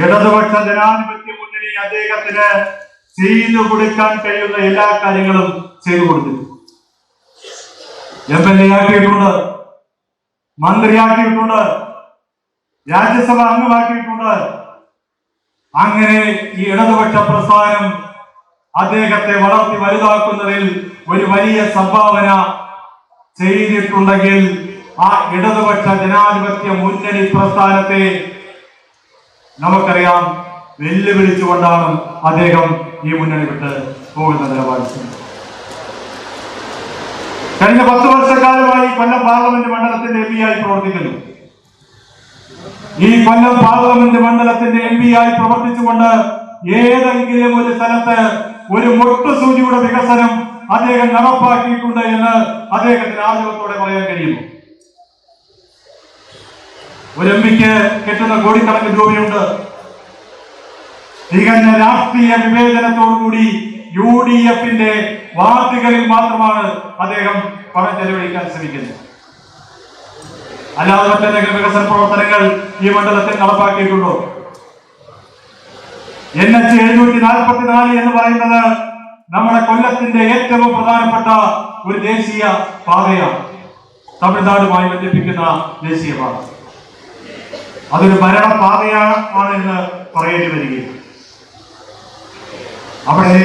ഇടതുപക്ഷ ജനാധിപത്യ മുന്നണി അദ്ദേഹത്തിന് ചെയ്തു കൊടുക്കാൻ കഴിയുന്ന എല്ലാ കാര്യങ്ങളും ചെയ്തു കൊടുത്തിട്ടുണ്ട്. എം എൽ എ ആക്കിയിട്ടുണ്ട് മന്ത്രിയാക്കിയിട്ടുണ്ട് രാജ്യസഭ അംഗമാക്കിയിട്ടുണ്ട്. അങ്ങനെ ഈ ഇടതുപക്ഷ പ്രസ്ഥാനം അദ്ദേഹത്തെ വളർത്തി വലുതാക്കുന്നതിൽ ഒരു വലിയ സംഭാവന ചെയ്തിട്ടുണ്ടെങ്കിൽ ആ ഇടതുപക്ഷ ജനാധിപത്യ മുന്നണി പ്രസ്ഥാനത്തെ നമുക്കറിയാം വെല്ലുവിളിച്ചുകൊണ്ടാണ് അദ്ദേഹം ഈ മുന്നണി വിട്ട് പോകുന്ന നിലപാടിച്ചത് കഴിഞ്ഞ പത്ത് വർഷക്കാലമായി കൊല്ലം പാർലമെന്റ് മണ്ഡലത്തിന്റെ എം ആയി പ്രവർത്തിക്കുന്നു. ഈ കൊല്ലം പാർലമെന്റ് മണ്ഡലത്തിന്റെ എം ആയി പ്രവർത്തിച്ചുകൊണ്ട് ഏതെങ്കിലും ഒരു സ്ഥലത്ത് ഒരു മൊട്ടുസൂചിയുടെ വികസനം അദ്ദേഹം നടപ്പാക്കിയിട്ടുണ്ട് എന്ന് അദ്ദേഹത്തിന് ആദ്യത്തോടെ പറയാൻ കഴിയുമോ? ഒരു എം പിക്ക് കിട്ടുന്ന കോടിക്കണക്കിന് രൂപയുണ്ട്. തികഞ്ഞ രാഷ്ട്രീയ വിവേചനത്തോടുകൂടി യു ഡി എഫിന്റെ വാർഡുകളിൽ മാത്രമാണ് അദ്ദേഹം പണം ചെലവഴിക്കാൻ ശ്രമിക്കുന്നത്. അല്ലാതെ മറ്റെന്തെങ്കിലും വികസന പ്രവർത്തനങ്ങൾ ഈ മണ്ഡലത്തിൽ നടപ്പാക്കിയിട്ടുണ്ടോ? എൻ എച്ച് എഴുന്നൂറ്റി നാൽപ്പത്തിനാല് എന്ന് പറയുന്നത് നമ്മുടെ കൊല്ലത്തിന്റെ ഏറ്റവും പ്രധാനപ്പെട്ട ഒരു ദേശീയ പാതയാണ്. തമിഴ്നാടുമായി ബന്ധിപ്പിക്കുന്ന ദേശീയ പാത. അതൊരു ഭരണപാതയാണ് എന്ന് പറയേണ്ടി വരികയും അവിടെ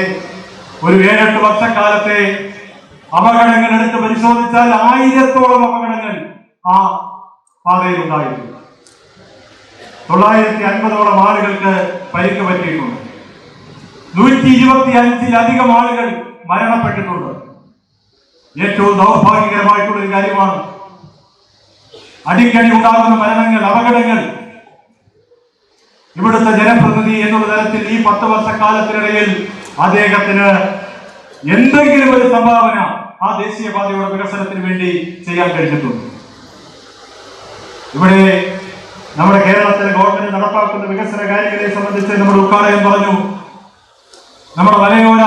ഒരു ഏഴെട്ട് വർഷക്കാലത്തെ അപകടങ്ങൾ എടുത്ത് പരിശോധിച്ചാൽ ആയിരത്തോളം അപകടങ്ങൾ ആ പാതയിൽ ഉണ്ടായിട്ടുണ്ട് തൊള്ളായിരത്തി അൻപതോളം ആളുകൾക്ക് പരിക്ക് പറ്റിയിട്ടുണ്ട്. നൂറ്റി ഇരുപത്തി അഞ്ചിലധികം ആളുകൾ മരണപ്പെട്ടിട്ടുണ്ട്. ഏറ്റവും ദൗർഭാഗ്യകരമായിട്ടുള്ള ഒരു കാര്യമാണ് അടിക്കടി ഉണ്ടാകുന്ന മരണങ്ങൾ അപകടങ്ങൾ. ഇവിടുത്തെ ജനപ്രതിനിധി എന്നുള്ള തരത്തിൽ ഈ പത്ത് വർഷക്കാലത്തിനിടയിൽ അദ്ദേഹത്തിന് എന്തെങ്കിലും ഒരു സംഭാവന ആ ദേശീയപാതയുടെ വികസനത്തിന് വേണ്ടി ചെയ്യാൻ കഴിഞ്ഞിട്ടുണ്ട്. ഇവിടെ നമ്മുടെ കേരളത്തിലെ ഗവൺമെന്റ് നടപ്പാക്കുന്ന വികസന കാര്യങ്ങളെ സംബന്ധിച്ച് നമ്മുടെ ഉദ്ഘാടകൻ പറഞ്ഞു. നമ്മുടെ മലയോര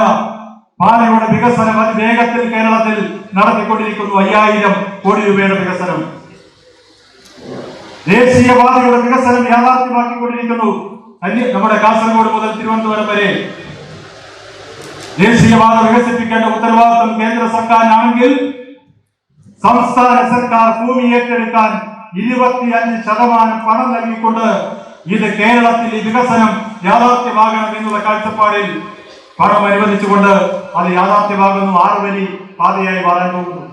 പാലയുടെ വികസനം അതിവേഗത്തിൽ കേരളത്തിൽ നടത്തിക്കൊണ്ടിരിക്കുന്നു. അയ്യായിരം കോടി രൂപയുടെ വികസനം. ദേശീയപാതയുടെ വികസനം യാഥാർത്ഥ്യമാക്കിക്കൊണ്ടിരിക്കുന്നു. നമ്മുടെ കാസർഗോഡ് മുതൽ തിരുവനന്തപുരം വരെ. ദേശീയപാത വികസിപ്പിക്കേണ്ട ഉത്തരവാദിത്വം കേന്ദ്ര സർക്കാരിനാണെങ്കിൽ സംസ്ഥാന സർക്കാർ ഭൂമി ഏറ്റെടുക്കാൻ ഇരുപത്തിയഞ്ച് ശതമാനം പണം നൽകിക്കൊണ്ട് ഇത് കേരളത്തിൽ ഈ വികസനം യാഥാർത്ഥ്യമാകണം എന്നുള്ള കാഴ്ചപ്പാടിൽ പണം അനുവദിച്ചുകൊണ്ട് അത് യാഥാർത്ഥ്യമാകുന്നു. ആറ് വരി പാതയായി പോകുന്നു.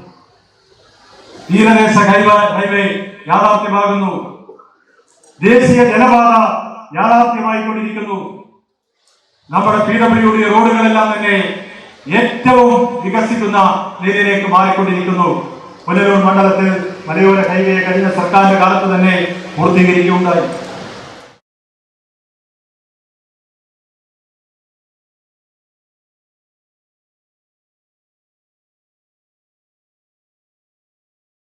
തീരദേശ ഹൈവേ യാഥാർത്ഥ്യമാകുന്നു. ദേശീയ ജനപാത യാഥാർത്ഥ്യമായിക്കൊണ്ടിരിക്കുന്നു. നമ്മുടെ പി ഡബ്ല്യു റോഡുകളെല്ലാം തന്നെ ഏറ്റവും വികസിക്കുന്ന രീതിയിലേക്ക് മാറിക്കൊണ്ടിരിക്കുന്നു. പുനലൂർ മണ്ഡലത്തിൽ മലയോര ഹൈവേ കഴിഞ്ഞ സർക്കാരിന്റെ കാലത്ത് തന്നെ പൂർത്തീകരിക്കുകയുണ്ടായി.